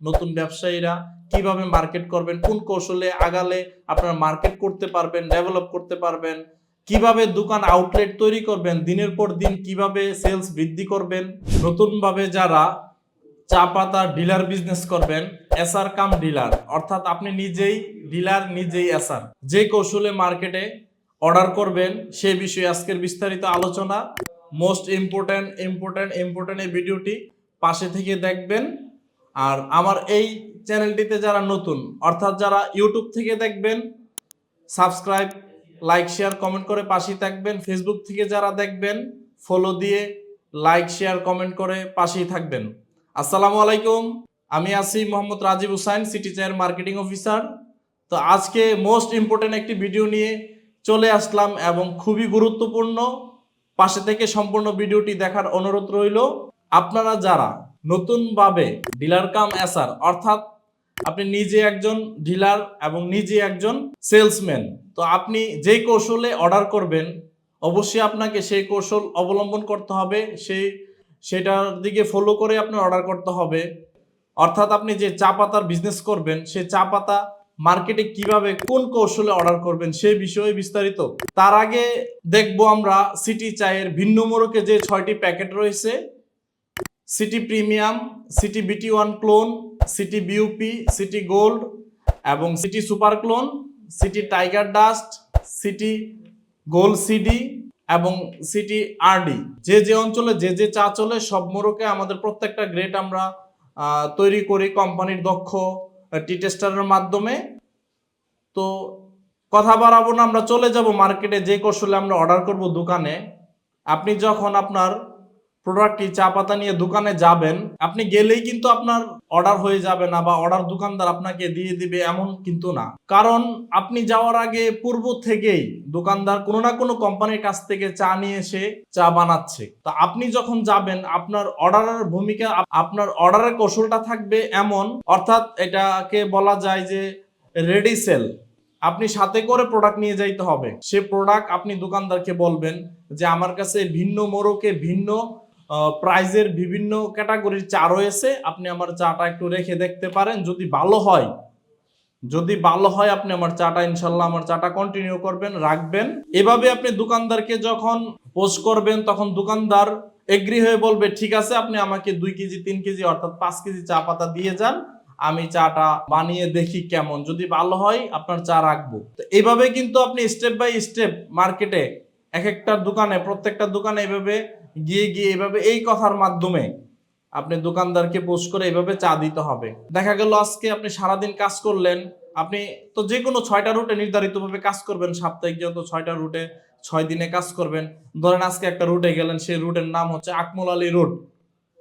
নতুন ব্যবসায়ীরা কীভাবে মার্কেট করবেন, কোন কৌশলে আগালে আপনারা মার্কেট করতে পারবেন ডেভেলপ করতে পারবেন, কীভাবে দোকান আউটলেট তৈরি করবেন, দিনের পর দিন কীভাবে সেলস বৃদ্ধি করবেন, নতুনভাবে যারা চা পাতার ডিলার বিজনেস করবেন এসআর কাম ডিলার অর্থাৎ আপনি নিজেই ডিলার নিজেই এসআর যে কৌশলে মার্কেটে অর্ডার করবেন, সে বিষয়ে আজকের বিস্তারিত আলোচনা মোস্ট ইম্পর্ট্যান্ট ইম্পর্ট্যান্ট ইম্পর্ট্যান্ট এই ভিডিওটি পাশে থেকে দেখবেন। আর আমার এই চ্যানেলটিতে যারা নতুন, অর্থাৎ যারা ইউটিউব থেকে দেখবেন, সাবস্ক্রাইব, লাইক, শেয়ার, কমেন্ট করে পাশেই থাকবেন। ফেসবুক থেকে যারা দেখবেন ফলো দিয়ে লাইক, শেয়ার, কমেন্ট করে পাশেই থাকবেন। আসসালামু আলাইকুম। আমি আছি Mohammad Rajib Hussain city chair marketing officer তো আজকে মোস্ট ইম্পর্টেন্ট একটি ভিডিও নিয়ে চলে আসলাম এবং খুবই গুরুত্বপূর্ণ, পাশে থেকে সম্পূর্ণ ভিডিওটি দেখার অনুরোধ রইল, আপনারা যারা নতুনভাবে ডিলার কাম এসার অর্থাৎ আপনি নিজে একজন ডিলার এবং নিজে একজন সেলসম্যান। তো আপনি যেই কৌশলে অর্ডার করবেন, অবশ্যই আপনাকে সেই কৌশল অবলম্বন করতে হবে, সেই, সেটার দিকে ফলো করে আপনার অর্ডার করতে হবে। অর্থাৎ আপনি যে চা পাতার বিজনেস করবেন, সেই চা পাতা মার্কেটে কীভাবে কোন কৌশলে অর্ডার করবেন, সেই বিষয়ে বিস্তারিত। তার আগে দেখব আমরা সিটি চায়ের ভিন্ন মোড়কে যে ছয়টি প্যাকেট রয়েছে city premium city BT one clone city BUP city gold এবং city super clone city tiger dust city gold CD এবং সিটি আরডি যে যে অঞ্চলে, যে যে চা চলে, সব মোড়কে আমাদের প্রত্যেকটা গ্রেড আমরা তৈরি করি কোম্পানির দক্ষ টি টেস্টারের মাধ্যমে। তো কথা বাড়াবো না, আমরা চলে যাব মার্কেটে যে কৌশলে আমরা অর্ডার করব দোকানে। আপনি যখন আপনার প্রোডাক্টটি চা পাতা নিয়ে দোকানে যাবেন, আপনি গেলেই কিন্তু আপনার অর্ডার হয়ে যাবে না বা অর্ডার দোকানদার আপনাকে দিয়ে দিবে এমন কিন্তু না। কারণ আপনি যাওয়ার আগে পূর্ব থেকেই দোকানদার কোনো না কোনো কোম্পানির কাছ থেকে চা নিয়ে এসে চা বানাচ্ছে। তা আপনি যখন যাবেন, আপনার অর্ডারের ভূমিকা, আপনার অর্ডারের কৌশলটা থাকবে এমন, অর্থাৎ এটাকে বলা যায় যে রেডি সেল আপনি সাথে করে প্রোডাক্ট নিয়ে যাইতে হবে। সে প্রোডাক্ট আপনি দোকানদারকে বলবেন যে, আমার কাছে ভিন্ন মোড়কে ভিন্ন প্রাইজের বিভিন্ন ক্যাটাগরির চা রয়েছে আপনি আমার চাটা একটু রেখে দেখতে পারেন। যদি ভালো হয়, যদি ভালো হয়, আপনি আমার চাটা ইনশাল্লাহ আমার চাটা কন্টিনিউ করবেন, রাখবেন। এভাবে আপনি দোকানদারকে যখন পোস্ট করবেন, তখন দোকানদার এগ্রি হয়ে বলবে, ঠিক আছে, আপনি আমাকে দুই কেজি, তিন কেজি অর্থাৎ পাঁচ কেজি চা পাতা দিয়ে যান, আমি চাটা বানিয়ে দেখি কেমন। যদি ভালো হয়, আপনার চা রাখব। তো এইভাবে কিন্তু আপনি স্টেপ বাই স্টেপ মার্কেটে এক একটা দোকানে, প্রত্যেকটা দোকানে এভাবে গিয়ে গিয়ে এভাবে এই কথার মাধ্যমে আপনি দোকানদারকে পোস্ট করে এভাবে চা দিতে হবে। দেখা গেল আজকে আপনি সারাদিন কাজ করলেন, আপনি তো যে কোনো ছয়টা রুটে নির্ধারিতভাবে কাজ করবেন, সাপ্তাহিক যত ছয়টা রুটে ছয় দিনে কাজ করবেন। ধরেন আজকে একটা রুটে গেলেন, সেই রুটের নাম হচ্ছে আকমল আলী রুট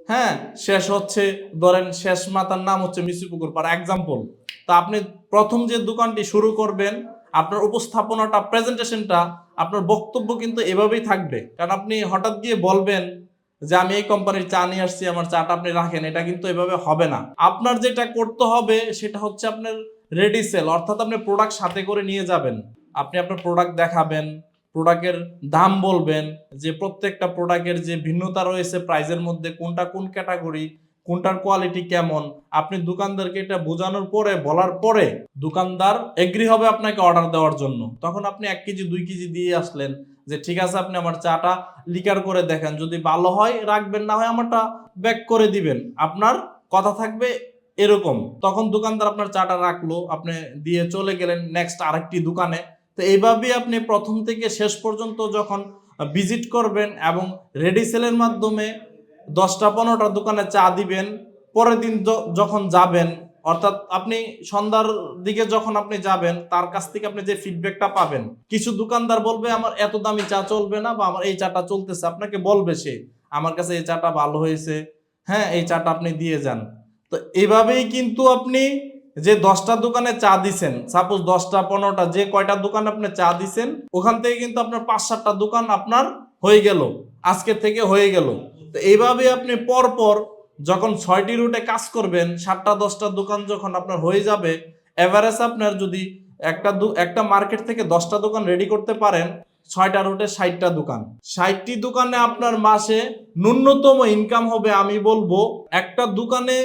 হ্যাঁ শেষ হচ্ছে, ধরেন শেষ মাতার নাম হচ্ছে মিসিপুকুর পাড়া এক্সাম্পল তা আপনি প্রথম যে দোকানটি শুরু করবেন, আপনার উপস্থাপনাটা প্রেজেন্টেশনটা আপনার বক্তব্য কিন্তু এভাবেই থাকবে। কারণ আপনি হঠাৎ গিয়ে বলবেন যে, আমি এই কোম্পানির চা নিয়ে আসছি, আমার চাটা আপনি রাখেন। এটা কিন্তু এভাবে হবে না। আপনার যেটা করতে হবে, সেটা হচ্ছে আপনার রেডি সেল অর্থাৎ আপনি প্রোডাক্ট সাথে করে নিয়ে যাবেন। আপনি আপনার প্রোডাক্ট দেখাবেন প্রোডাক্টের দাম বলবেন, যে প্রত্যেকটা প্রোডাক্টের যে ভিন্নতা রয়েছে প্রাইজের মধ্যে কোনটা কোন ক্যাটাগরি কোনটার কোয়ালিটি কেমন? আপনি দোকানদারকে এটা বোঝানোর পরে, বলার পরে দোকানদার এগ্রি হবে আপনাকে অর্ডার দেওয়ার জন্য। তখন আপনি এক কেজি, দুই কেজি দিয়ে আসলেন যে, ঠিক আছে, আপনি আমার চাটা লিকার করে দেখেন। যদি ভালো হয়, রাখবেন, না হয় আমারটা ব্যাক করে দিবেন। আপনার কথা থাকবে এরকম। তখন দোকানদার আপনার চাটা রাখল, আপনি দিয়ে চলে গেলেন নেক্সট আরেকটি দোকানে। তো এইভাবেই আপনি প্রথম থেকে শেষ পর্যন্ত যখন ভিজিট করবেন এবং রেডি সেলের মাধ্যমে দশটা পনেরোটা দোকানে চা দিবেন, পরের দিন যখন যাবেন, অর্থাৎ আপনি সন্ধ্যার দিকে যখন আপনি যাবেন, তার কাছ থেকে আপনি যে ফিডব্যাকটা পাবেন, কিছু দোকানদার বলবে, আমার এত দামি চা চলবে না বা আমার এই চাটা চলতেছে। আপনাকে বলবে সে, আমার কাছে এই চাটা ভালো হয়েছে। হ্যাঁ এই চাটা আপনি দিয়ে যান। তো এইভাবেই কিন্তু আপনি যে দশটা দোকানে চা দিছেন সাপোজ দশটা, পনেরোটা, যে কয়টা দোকান আপনি চা দিছেন, ওখান থেকে কিন্তু আপনার পাঁচ সাতটা দোকান আপনার হয়ে গেল আজকে থেকে হয়ে গেল। তো এইভাবে আপনি পর পর যখন ছয়টি রুটে কাজ করবেন, সাতটা, দশটা দোকান যখন আপনার হয়ে যাবে এভারেজ আপনার যদি একটা একটা মার্কেট থেকে দশটা দোকান রেডি করতে পারেন, ছয়টা রুটে ষাটটা দোকান। ষাটটি দোকানে আপনার মাসে ন্যূনতম ইনকাম হবে, আমি বলব, একটা দোকানে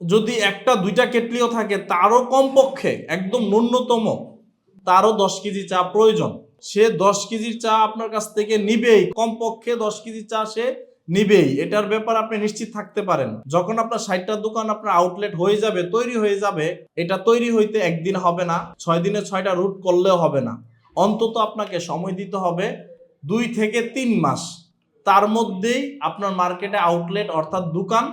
যদি একটা, দুইটা কেটলিও থাকে, তারও কমপক্ষে একদম ন্যূনতম, তারও দশ কেজি চা প্রয়োজন। সে দশ কেজির চা আপনার কাছ থেকে নিবেই, কমপক্ষে দশ কেজি চা সে নিবেই। এটার ব্যাপার আপনি নিশ্চিত থাকতে পারেন। যখন আপনার ষাটটা দোকান আপনার আউটলেট হয়ে যাবে, তৈরি হয়ে যাবে, এটা তৈরি হইতে একদিন হবে না, ছয় দিনে ছয়টা রুট করলেও হবে না। অন্তত আপনাকে সময় দিতে হবে দুই থেকে তিন মাস। তার মধ্যেই আপনার মার্কেটে আউটলেট অর্থাৎ দোকান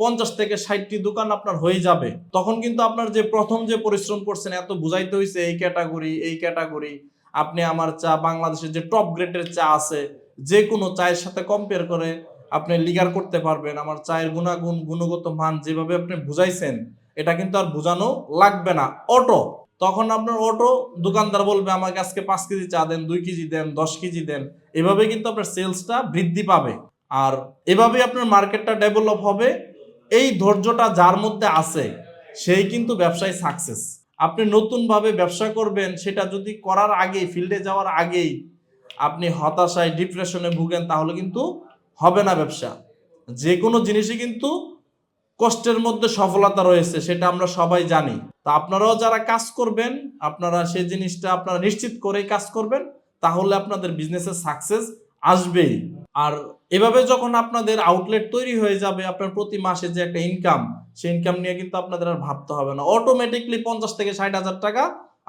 পঞ্চাশ থেকে ষাটটি দোকান আপনার হয়ে যাবে। তখন কিন্তু আপনার যে প্রথম যে পরিশ্রম করছেন, এত বুঝাইতে হয়েছে এই ক্যাটাগরি এই ক্যাটাগরি আপনি আমার চা বাংলাদেশের যে টপ গ্রেডের চা আছে, যে কোনো চায়ের সাথে কম্পেয়ার করে আপনি লিগার করতে পারবেন। আমার চায়ের গুণাগুণ, গুণগত মান যেভাবে আপনি বুঝাইছেন, এটা কিন্তু আর বোঝানো লাগবে না। অটো, তখন আপনার অটো দোকানদার বলবে, আমাকে আজকে পাঁচ কেজি চা দেন, দুই কেজি দেন, দশ কেজি দেন। এভাবে কিন্তু আপনার সেলসটা বৃদ্ধি পাবে। আর এভাবে আপনার মার্কেটটা ডেভেলপ হবে। এই ধৈর্যটা যার মধ্যে আছে, সেই কিন্তু ব্যবসায় সাকসেস আপনি নতুনভাবে ব্যবসা করবেন, সেটা যদি করার আগেই, ফিল্ডে যাওয়ার আগেই আপনি হতাশায়, ডিপ্রেশনে ভুগেন, তাহলে কিন্তু হবে না ব্যবসা। যে কোনো জিনিসই কিন্তু কষ্টের মধ্যে সফলতা রয়েছে, সেটা আমরা সবাই জানি। তা আপনারাও যারা কাজ করবেন, আপনারা সেই জিনিসটা আপনারা নিশ্চিত করেই কাজ করবেন, তাহলে আপনাদের বিজনেসের সাকসেস আসবেই। আর এভাবে যখন আপনাদের আউটলেট তৈরি হয়ে যাবে আপনার প্রতি মাসে যে একটা ইনকাম সেই ইনকাম নিয়ে কিন্তু আপনাদের আর ভাবতে হবে না। অটোমেটিকলি পঞ্চাশ থেকে ষাট হাজার টাকা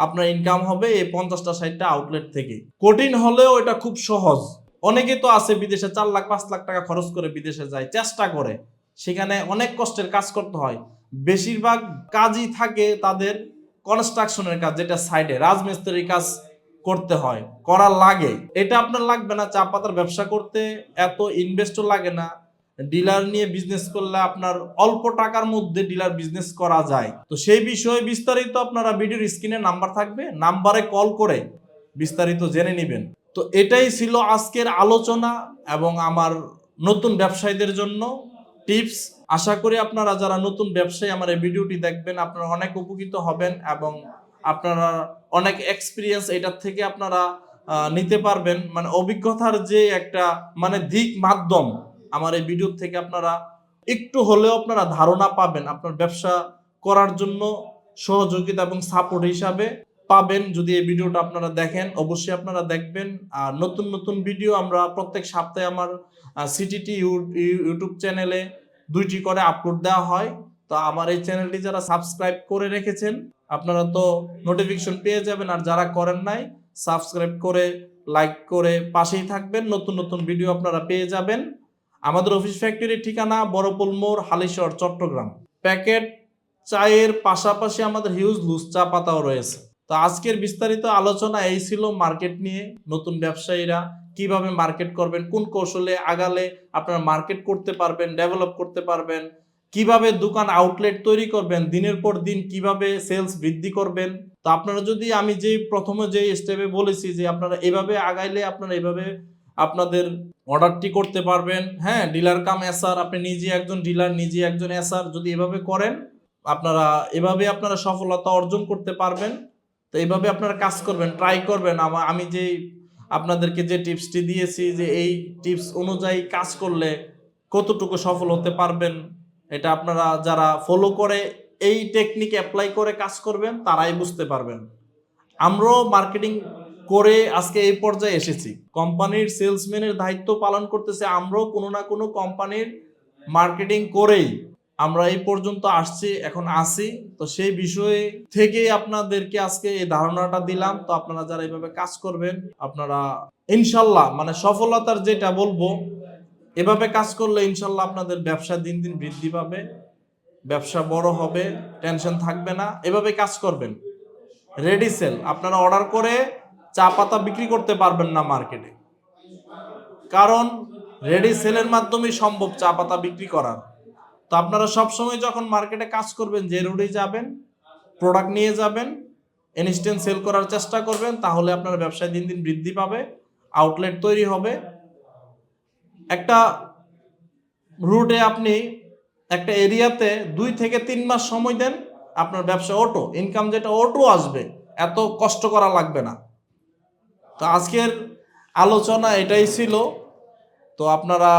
আপনার ইনকাম হবে এই পঞ্চাশটা, ষাটটা আউটলেট থেকে। কঠিন হলেও এটা খুব সহজ। অনেকে তো আছে বিদেশে চার লাখ, পাঁচ লাখ টাকা খরচ করে বিদেশে যায়, চেষ্টা করে। সেখানে অনেক কষ্টের কাজ করতে হয়। বেশিরভাগ কাজই থাকে তাদের কনস্ট্রাকশনের কাজ, যেটা সাইডে রাজমিস্ত্রির কাজ করতে হয় করার লাগে। এটা আপনার লাগবে না, চা পাতার ব্যবসা করতে এত ইনভেস্টও লাগে না। ডিলার নিয়ে বিজনেস করলে আপনার অল্প টাকার মধ্যে ডিলার বিজনেস করা যায়। তো সেই বিষয়ে বিস্তারিত আপনারা ভিডিওর স্ক্রিনে নাম্বার থাকবে, নাম্বারে কল করে বিস্তারিত জেনে নেবেন। তো এটাই ছিল আজকের আলোচনা এবং আমার নতুন ব্যবসায়ীদের জন্য টিপস আশা করি আপনারা যারা নতুন ব্যবসায়ী আমার এই ভিডিওটি দেখবেন, আপনারা অনেক উপকৃত হবেন এবং আপনারা অনেক এক্সপিরিয়েন্স এটার থেকে আপনারা নিতে পারবেন। মানে অভিজ্ঞতার যে একটা মানে দিক মাধ্যম আমার এই ভিডিও থেকে আপনারা একটু হলেও আপনারা ধারণা পাবেন। আপনার ব্যবসা করার জন্য সহযোগিতা এবং সাপোর্ট হিসাবে পাবেন। যদি এই ভিডিওটা আপনারা দেখেন, অবশ্যই আপনারা দেখবেন। আর নতুন নতুন ভিডিও আমরা প্রত্যেক সপ্তাহে আমার সিটিটি ইউটিউব চ্যানেলে দুইটি করে আপলোড দেওয়া হয়। তো আমার এই চ্যানেলটি যারা সাবস্ক্রাইব করে রেখেছেন আপনারা তো নোটিফিকেশন পেয়ে যাবেন। আর যারা করেন নাই সাবস্ক্রাইব করে লাইক করে পাশেই থাকবেন। নতুন নতুন ভিডিও আপনারা পেয়ে যাবেন। আমাদের অফিস ফ্যাক্টরির ঠিকানা বড়পুল মোড়, হালিশহর, চট্টগ্রাম। প্যাকেট চায়ের পাশাপাশি আমাদের হিউজ লুজ চা পাতাও রয়েছে। তো আজকের বিস্তারিত আলোচনা এই ছিল মার্কেট নিয়ে, নতুন ব্যবসায়ীরা কীভাবে মার্কেট করবেন, কোন কৌশলে আগালে আপনারা মার্কেট করতে পারবেন ডেভেলপ করতে পারবেন। কীভাবে দোকান আউটলেট তৈরি করবেন, দিনের পর দিন কীভাবে সেলস বৃদ্ধি করবেন? তো আপনারা যদি আমি যে প্রথমে যে স্টেপে বলেছি যে আপনারা এভাবে আগাইলে আপনারা এভাবে আপনাদের অর্ডারটি করতে পারবেন। হ্যাঁ ডিলার কাম এসার আপনি নিজে একজন ডিলার নিজে একজন এসার যদি এভাবে করেন, আপনারা এভাবে আপনারা সফলতা অর্জন করতে পারবেন। তো এভাবে আপনারা কাজ করবেন ট্রাই করবেন। আমা আমি যে আপনাদেরকে যে টিপসটি দিয়েছি যে এই টিপস অনুযায়ী কাজ করলে কতটুকু সফল হতে পারবেন এটা আপনারা যারা ফলো করে এই টেকনিক অ্যাপ্লাই করে কাজ করবেন, তারাই বুঝতে পারবেন। আমরাও মার্কেটিং করে আজকে এই পর্যায়ে এসেছি। কোম্পানির সেলসম্যানের দায়িত্ব পালন করতেছে, আমরাও কোনো না কোনো কোম্পানির মার্কেটিং করেই। আমরা এই পর্যন্ত আসছি, এখন আসি তো সেই বিষয়ে থেকে আপনাদেরকে আজকে এই ধারণাটা দিলাম। তো আপনারা যারা এইভাবে কাজ করবেন, আপনারা ইনশাল্লাহ মানে সফলতার যেটা বলব এভাবে কাজ করলে ইনশাল্লাহ আপনাদের ব্যবসা দিন দিন বৃদ্ধি পাবে, ব্যবসা বড় হবে, টেনশন থাকবে না। এভাবে কাজ করবেন। রেডি সেল আপনারা অর্ডার করে চা পাতা বিক্রি করতে পারবেন না মার্কেটে কারণ রেডি সেলের মাধ্যমেই সম্ভব চা পাতা বিক্রি করার। তো আপনারা সবসময় যখন মার্কেটে কাজ করবেন, যে রোডে যাবেন প্রোডাক্ট নিয়ে যাবেন ইনস্ট্যান্ট সেল করার চেষ্টা করবেন, তাহলে আপনার ব্যবসায় দিন দিন বৃদ্ধি পাবে আউটলেট তৈরি হবে। একটা রুটে আপনি একটা এরিয়াতে দুই থেকে তিন মাস সময় দেন, আপনার ব্যবসা অটো ইনকাম যেটা অটো আসবে, এত কষ্ট করা লাগবে না। তো আজকের আলোচনা এটাই ছিল। তো আপনারা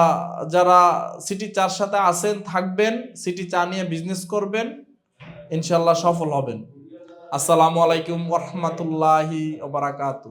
যারা সিটি চার সাথে আছেন, থাকবেন সিটি চা নিয়ে বিজনেস করবেন ইনশাল্লাহ সফল হবেন। আসসালামু আলাইকুম ওরহমতুল্লাহি ওবারাকাতু